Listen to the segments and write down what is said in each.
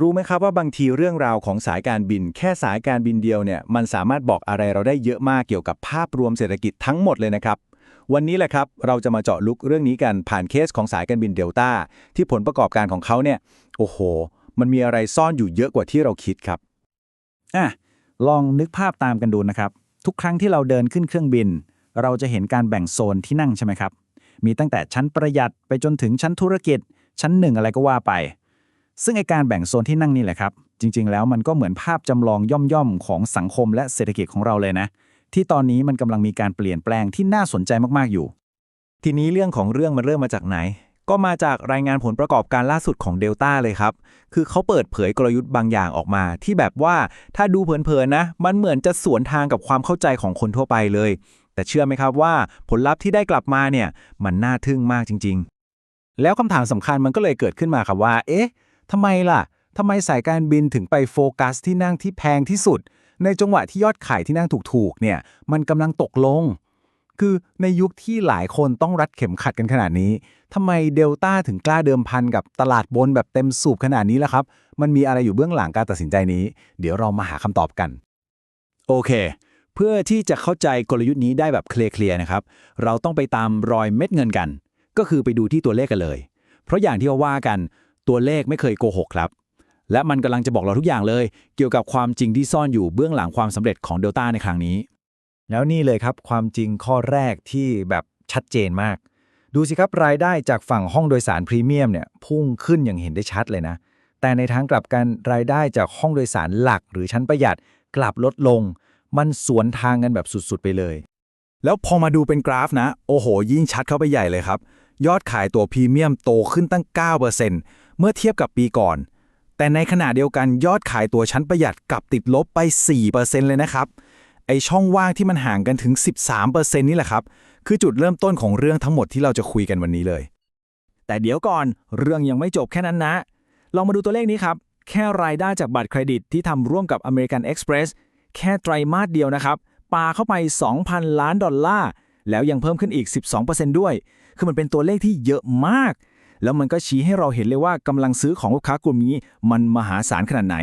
รู้ไหมครับว่าบางทีเรื่องราวของสายการบิน แค่สายการบินเดียวเนี่ยมันสามารถบอกอะไรเราได้เยอะมากเกี่ยวกับภาพรวมเศรษฐกิจทั้งหมดเลยนะครับ วันนี้แหละครับเราจะมาเจาะลึกเรื่องนี้กันผ่านเคสของสายการบินเดลต้าที่ผลประกอบการของเขาเนี่ยโอ้โห มันมีอะไรซ่อนอยู่เยอะกว่าที่เราคิดครับอะลองนึกภาพตามกันดูนะครับ ทุกครั้งที่เราเดินขึ้นเครื่องบิน เราจะเห็นการแบ่งโซนที่นั่งใช่ไหมครับ มีตั้งแต่ชั้นประหยัดไปจนถึงชั้นธุรกิจ ชั้นหนึ่งอะไรก็ว่าไป ซึ่งไอการแบ่งโซนที่นั่งนี่แหละครับ จริง ๆ แล้วมันก็เหมือนภาพจำลองย่อมๆของสังคมและเศรษฐกิจของเราเลยนะ ที่ตอนนี้มันกำลังมีการเปลี่ยนแปลงที่น่าสนใจมากๆอยู่ ทีนี้เรื่องของเรื่องมันเริ่มมาจากไหน ก็มาจากรายงานผลประกอบการล่าสุดของ Delta เลยครับ คือเขาเปิดเผยกลยุทธ์บางอย่างออกมา ที่แบบว่าถ้าดูเผินๆนะ มันเหมือนจะสวนทางกับความเข้าใจของคนทั่วไปเลย แต่เชื่อไหมครับว่าผลลัพธ์ที่ได้กลับมาเนี่ยมันน่าทึ่งมากจริง ๆ แล้วคำถามสำคัญมันก็เลยเกิดขึ้นมาครับว่า เอ๊ะ ทำไมล่ะทำไมสายการบินถึงไปโฟกัสที่นั่งที่แพงที่สุด ในจังหวะที่ยอดขายที่นั่งถูกๆเนี่ย มันกำลังตกลง คือในยุคที่หลายคนต้องรัดเข็มขัดกันขนาดนี้ทำไมเดลต้าถึงกล้าเดิมพันกับตลาดบนแบบเต็มสูบขนาดนี้ล่ะครับ มันมีอะไรอยู่เบื้องหลังการตัดสินใจนี้ เดี๋ยวเรามาหาคำตอบกัน โอเค เพื่อที่จะเข้าใจกลยุทธ์นี้ได้แบบเคลียร์ๆนะครับ เราต้องไปตามรอยเม็ดเงินกัน ก็คือไปดูที่ตัวเลขกันเลย เพราะอย่างที่เราว่ากัน ตัวเลขไม่เคยโกหกครับ และมันกำลังจะบอกเราทุกอย่างเลย เกี่ยวกับความจริงที่ซ่อนอยู่เบื้องหลังความสำเร็จของเดลต้าในครั้งนี้ แล้วนี่เลยครับความจริงข้อแรกที่แบบชัดเจนมาก ดูสิครับรายได้จากฝั่งห้องโดยสารพรีเมียมเนี่ยพุ่งขึ้นอย่างเห็นได้ชัดเลยนะ แต่ในทางกลับกันรายได้จากห้องโดยสารหลัก หรือชั้นประหยัดกลับลดลง มันสวนทางกันแบบสุดๆ ไปเลย แล้วพอมาดูเป็นกราฟนะ โอ้โห ยิ่งชัดเข้าไปใหญ่เลยครับ ยอดขายตัวพรีเมียมโตขึ้นตั้ง 9%เเมื่อเทียบกับปีก่อน แต่ในขณะเดียวกันยอดขายตัวชั้นประหยัดกลับติดลบไป 4%เลยนะครับ ไอช่องว่างที่มันห่างกันถึง 13%นี่แหละครับ คือจุดเริ่มต้นของเรื่องทั้งหมดที่เราจะคุยกันวันนี้เลย แต่เดี๋ยวก่อนเรื่องยังไม่จบแค่นั้นนะ ลองมาดูตัวเลขนี้ครับ แค่รายได้จากบัตรเครดิตที่ทำร่วมกับ American Express แค่ไตรมาสเดียวนะครับปาเข้าไป 2,000 ล้านดอลลาร์แล้วยังเพิ่มขึ้นอีก 12%ด้วย คือมันเป็นตัวเลขที่เยอะมาก แล้วมันก็ชี้ให้เราเห็นเลยว่ากำลังซื้อของลูกค้ากลุ่มนี้ มันมหาศาลขนาดไหน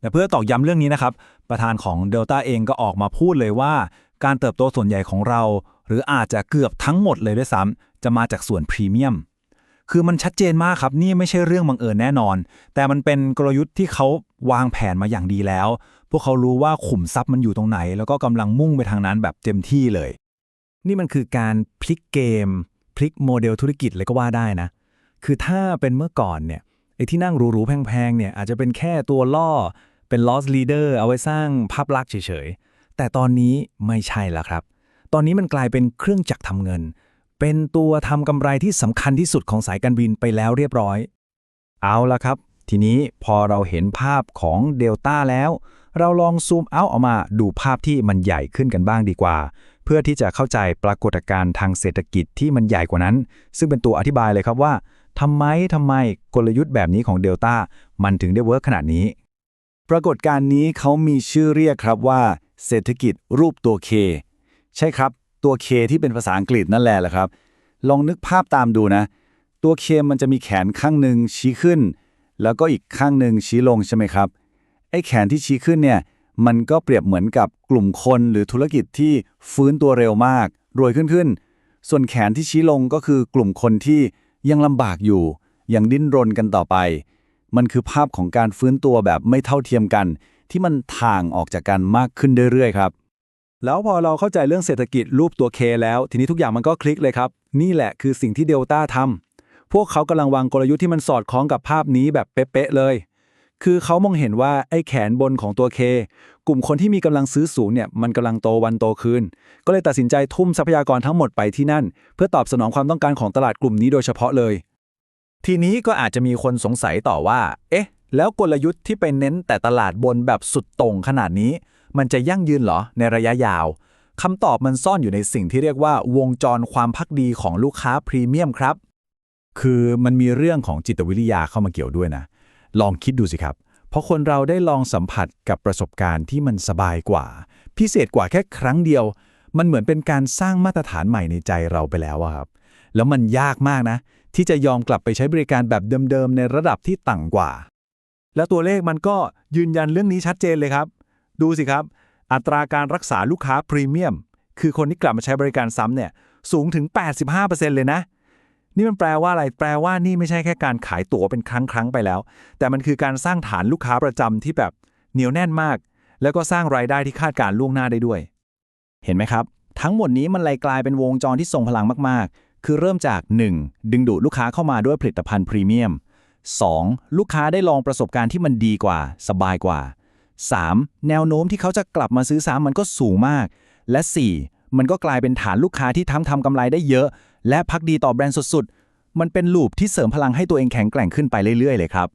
แต่เพื่อตอกย้ำเรื่องนี้นะครับ ประธานของ Delta เองก็ออกมาพูดเลยว่า การเติบโตส่วนใหญ่ของเรา หรืออาจจะเกือบทั้งหมดเลยด้วยซ้ำจะมาจากส่วนพรีเมียมคือมันชัดเจนมากครับ นี่ไม่ใช่เรื่องบังเอิญแน่นอน แต่มันเป็นกลยุทธ์ที่เขาวางแผนมาอย่างดีแล้ว พวกเขารู้ว่าขุมทรัพย์มันอยู่ตรงไหน แล้วก็กำลังมุ่งไปทางนั้นแบบเต็มที่เลย นี่มันคือการพลิกเกม พลิกโมเดลธุรกิจเลยก็ว่าได้นะ คือถ้าเป็นเมื่อก่อนเนี่ยไอ้ที่นั่งหรูๆแพงๆเนี่ยอาจจะเป็นแค่ตัวล่อเป็น loss leader เอาไว้สร้างภาพลักษณ์เฉยๆ แต่ตอนนี้ไม่ใช่แล้วครับ ตอนนี้มันกลายเป็นเครื่องจักรทำเงิน เป็นตัวทำกำไรที่สำคัญที่สุดของสายการบินไปแล้วเรียบร้อย เอาละครับ ทีนี้พอเราเห็นภาพของเดลต้าแล้ว เราลองซูมเอาออกมาดูภาพที่มันใหญ่ขึ้นกันบ้างดีกว่า เพื่อที่จะเข้าใจปรากฏการณ์ทางเศรษฐกิจที่มันใหญ่กว่านั้น ซึ่งเป็นตัวอธิบายเลยครับว่า ทำไมทำไมกลยุทธ์แบบนี้ของเดลต้ามันถึงได้เวิร์กขนาดนี้ ปรากฏการณ์นี้เขามีชื่อเรียกครับว่า เศรษฐกิจรูปตัว K ใช่ครับตัว K ที่เป็นภาษาอังกฤษนั่นแหละแหละครับ ลองนึกภาพตามดูนะ ตัว K มันจะมีแขนข้างหนึ่งชี้ขึ้น แล้วก็อีกข้างหนึ่งชี้ลงใช่ไหมครับไอ้แขนที่ชี้ขึ้นเนี่ยมันก็เปรียบเหมือนกับกลุ่มคนหรือธุรกิจที่ฟื้นตัวเร็วมาก รวยขึ้นขึ้น ส่วนแขนที่ชี้ลงก็คือกลุ่มคนที่ ยังลำบากอยู่ ยังดิ้นรนกันต่อไป มันคือภาพของการฟื้นตัวแบบไม่เท่าเทียมกัน ที่มันทางออกจากกันมากขึ้นเรื่อยๆครับแล้วพอเราเข้าใจเรื่องเศรษฐกิจรูปตัวเคแล้ว ทีนี้ทุกอย่างมันก็คลิกเลยครับ นี่แหละคือสิ่งที่เดลต้าทำพวกเขากำลังวางกลยุทธ์ที่มันสอดคล้องกับภาพนี้แบบเป๊ะๆเลย คือเขามองเห็นว่าไอ้แขนบนของตัว K กลุ่มคนที่มีกำลังซื้อสูงเนี่ยมันกำลังโตวันโตคืน ก็เลยตัดสินใจทุ่มทรัพยากรทั้งหมดไปที่นั่น เพื่อตอบสนองความต้องการของตลาดกลุ่มนี้โดยเฉพาะเลย ทีนี้ก็อาจจะมีคนสงสัยต่อว่า เอ๊ะ แล้วกลยุทธ์ที่เป็นเน้นแต่ตลาดบนแบบสุดต่งขนาดนี้ มันจะยั่งยืนเหรอในระยะยาวคำตอบมันซ่อนอยู่ในสิ่งที่เรียกว่า วงจรความพักดีของลูกค้าพรีเมียมครับ คือมันมีเรื่องของจิตวิทยาเข้ามาเกี่ยวด้วยนะ ลองคิดดูสิครับ เพราะคนเราได้ลองสัมผัสกับประสบการณ์ที่มันสบายกว่า พิเศษกว่าแค่ครั้งเดียว มันเหมือนเป็นการสร้างมาตรฐานใหม่ในใจเราไปแล้วอะครับ แล้วมันยากมากนะ ที่จะยอมกลับไปใช้บริการแบบเดิมๆ ในระดับที่ต่ำกว่า แล้วตัวเลขมันก็ยืนยันเรื่องนี้ชัดเจนเลยครับ ดูสิครับ อัตราการรักษาลูกค้าพรีเมียมคือคนที่กลับมาใช้บริการซ้ำเนี่ยสูงถึง 85%เลยนะ นี่มันแปลว่าอะไร แปลว่านี่ไม่ใช่แค่การขายตั๋วเป็นครั้งครั้งไปแล้ว แต่มันคือการสร้างฐานลูกค้าประจำที่แบบเหนียวแน่นมาก แล้วก็สร้างรายได้ที่คาดการล่วงหน้าได้ด้วย เห็นไหมครับ ทั้งหมดนี้มันเลยกลายเป็นวงจรที่ทรงพลังมาก ๆ คือเริ่มจาก 1. ดึงดูดลูกค้าเข้ามาด้วยผลิตภัณฑ์พรีเมียม 2. ลูกค้าได้ลองประสบการณ์ที่มันดีกว่า สบายกว่า 3. แนวโน้มที่เขาจะกลับมาซื้อซ้ำมันก็สูงมาก และ 4. มันก็กลายเป็นฐานลูกค้าที่ทั้งทำกำไรได้เยอะ และพักดีต่อแบรนด์สุดๆ มันเป็นลูปที่เสริมพลังให้ตัวเองแข็งแกร่งขึ้นไปเรื่อยๆ เลยครับ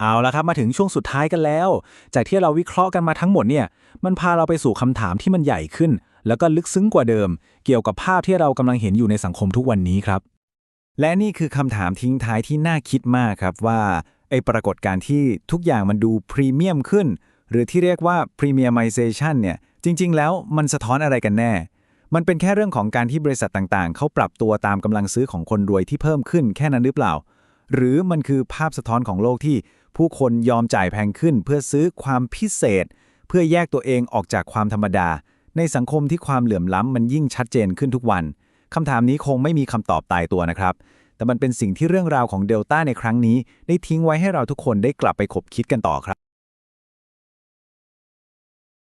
เอาละครับมาถึงช่วงสุดท้ายกันแล้ว จากที่เราวิเคราะห์กันมาทั้งหมดเนี่ยมันพาเราไปสู่คำถามที่มันใหญ่ขึ้น แล้วก็ลึกซึ้งกว่าเดิม เกี่ยวกับภาพที่เรากำลังเห็นอยู่ในสังคมทุกวันนี้ครับ และนี่คือคำถามทิ้งท้ายที่น่าคิดมากครับว่าไอ้ปรากฏการณ์ที่ทุกอย่างมันดูพรีเมียมขึ้นหรือที่เรียกว่า premiumization เนี่ยจริง ๆ แล้วมันสะท้อนอะไรกันแน่ มันเป็นแค่เรื่องของการที่บริษัทต่างๆ เขาปรับตัวตามกำลังซื้อของคนรวยที่เพิ่มขึ้นแค่นั้นหรือเปล่า หรือมันคือภาพสะท้อนของโลกที่ผู้คนยอมจ่ายแพงขึ้น เพื่อซื้อความพิเศษ เพื่อแยกตัวเองออกจากความธรรมดา ในสังคมที่ความเหลื่อมล้ำมันยิ่งชัดเจนขึ้นทุกวันคำถามนี้คงไม่มีคำตอบตายตัวนะครับ แต่มันเป็นสิ่งที่เรื่องราวของเดลต้าในครั้งนี้ ได้ทิ้งไว้ให้เราทุกคนได้กลับไปคบคิดกันต่อครับ